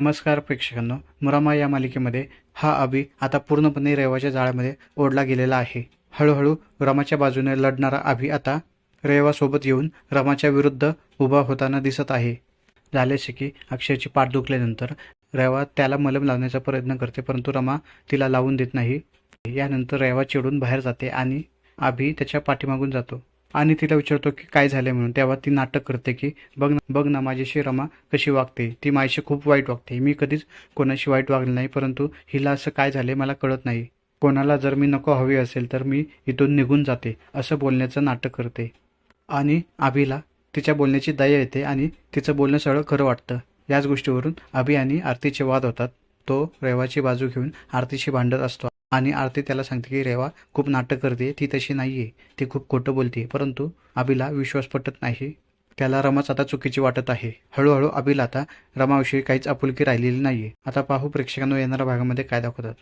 नमस्कार प्रेक्षकांनो मुरामा या मालिकेमध्ये हा अभि आता पूर्णपणे रेवाच्या जाळ्यामध्ये ओढला गेलेला आहे. हळूहळू रमाच्या बाजूने लढणारा अभि आता रेवासोबत येऊन रमाच्या विरुद्ध उभा होताना दिसत आहे. झालेसे की अक्षयची पाठ दुखल्यानंतर रेवा त्याला मलम लावण्याचा प्रयत्न करते परंतु रमा तिला लावून देत नाही. यानंतर रेवा चिडून बाहेर जाते आणि अभि त्याच्या पाठीमागून जातो. आणि तिला विचारतो की काय झाले म्हणून. तेव्हा ती नाटक करते की बघ ना बघ ना माझ्याशी रमा कशी वागते. ती माझ्याशी खूप वाईट वागते. मी कधीच कोणाशी वाईट वागले नाही परंतु हिला असं काय झाले मला कळत नाही. कोणाला जर मी नको हवी असेल तर मी इथून निघून जाते असं बोलण्याचं नाटक करते. आणि अभिला तिच्या बोलण्याची दया येते आणि तिचं बोलणं सगळं खरं वाटतं. याच गोष्टीवरून अभि आणि आरतीचे वाद होतात. तो रेवाची बाजू घेऊन आरतीशी भांडत असतो. आणि आरती त्याला सांगते की रेवा खूप नाटक करते ती तशी नाही आहे ती खूप खोटं बोलते परंतु अभिला विश्वास पटत नाही. त्याला रमाच आता चुकीची वाटत आहे. हळूहळू अभिला आता रमाविषयी काहीच आपुलकी राहिलेली नाहीये. आता पाहू प्रेक्षकांना येणाऱ्या भागामध्ये काय दाखवतात.